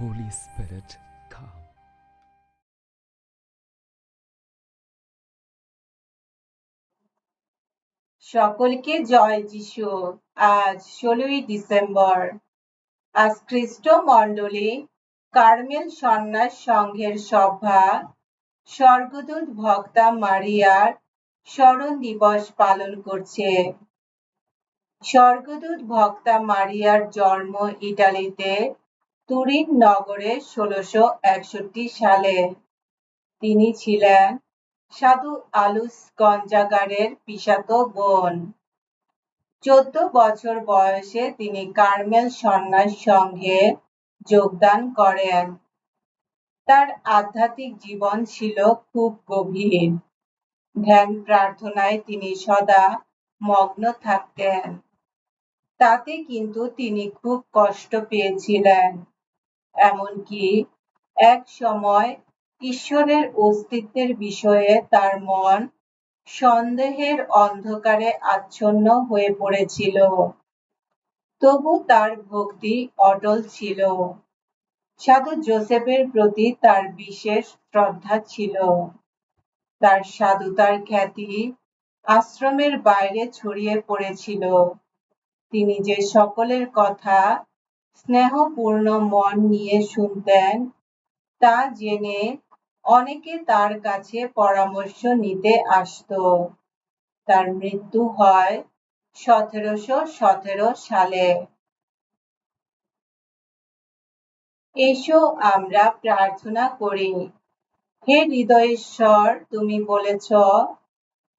Holy Spirit, come. সকলকে জয় যিশু। আজ ষোলোই ডিসেম্বর। আজ খ্রিস্ট মণ্ডলী কার্মেল সন্ন্যাস সংঘের সভা। স্বর্গদূত ভক্তা মারিয়ার স্মরণ দিবস পালন করছে। স্বর্গদূত ভক্তা মারিয়ার জন্ম ইটালিতে তুরিন নগরে ষোলোশো একষট্টি সালে তিনি ছিলেন সাধু আলুস গঞ্জাগারের পিসাতো বোন। চোদ্দ বছর বয়সে তিনি কার্মেল সন্ন্যাস সংঘে যোগদান করেন। তার আধ্যাত্মিক জীবন ছিল খুব গভীর। ধ্যান প্রার্থনায় তিনি সদা মগ্ন থাকতেন। তাতে কিন্তু তিনি খুব কষ্ট পেয়েছিলেন। এমনকি এক সময় ঈশ্বরের অস্তিত্বের বিষয়ে তার মন সন্দেহের অন্ধকারে আচ্ছন্ন হয়ে পড়েছিল। তবু তার ভক্তি অটল ছিল। সাধু জোসেফের প্রতি তার বিশেষ শ্রদ্ধা ছিল। তার সাধুতার খ্যাতি আশ্রমের বাইরে ছড়িয়ে পড়েছিল। তিনি যে সকলের কথা স্নেহপূর্ণ মন নিয়ে শুনতেন। তা জেনে অনেকে তার কাছে পরামর্শ নিতে আসত। তার মৃত্যু হয় সতেরোশো সতেরো সালে। এসো আমরা প্রার্থনা করি। হে হৃদয়েশ্বর, তুমি বলেছ,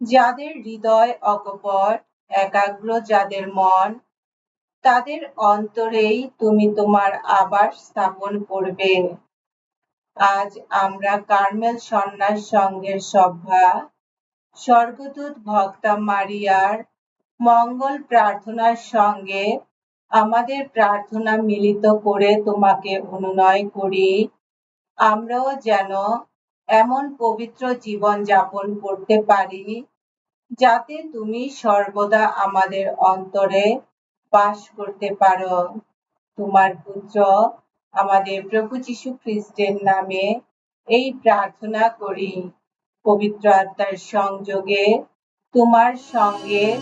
যাদের হৃদয় অকপট, একাগ্র যাদের মন তাদের অন্তরেই তুমি তোমার আবাস স্থাপন করবে। আজ আমরা কার্মেল সন্ন্যাস সংঘের সভা, স্বর্গদূত ভক্তা মারিয়ার মঙ্গল প্রার্থনার সঙ্গে আমাদের প্রার্থনা মিলিত করে তোমাকে অনুনয় করি। আমরাও যেন এমন পবিত্র জীবন যাপন করতে পারি, যাতে তুমি সর্বদা আমাদের অন্তরে বাস করতে পারো। তোমার পুত্র আমাদের প্রভু যীশু খ্রিস্টের নামে এই প্রার্থনা করি। পবিত্র আত্মার সংযোগে তোমার সঙ্গে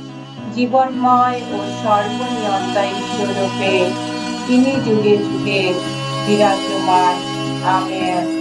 জীবনময় ও সর্বনিয়ন্তা ঈশ্বরূপে তিনি যুগে যুগে বিরাজমান। আমেন।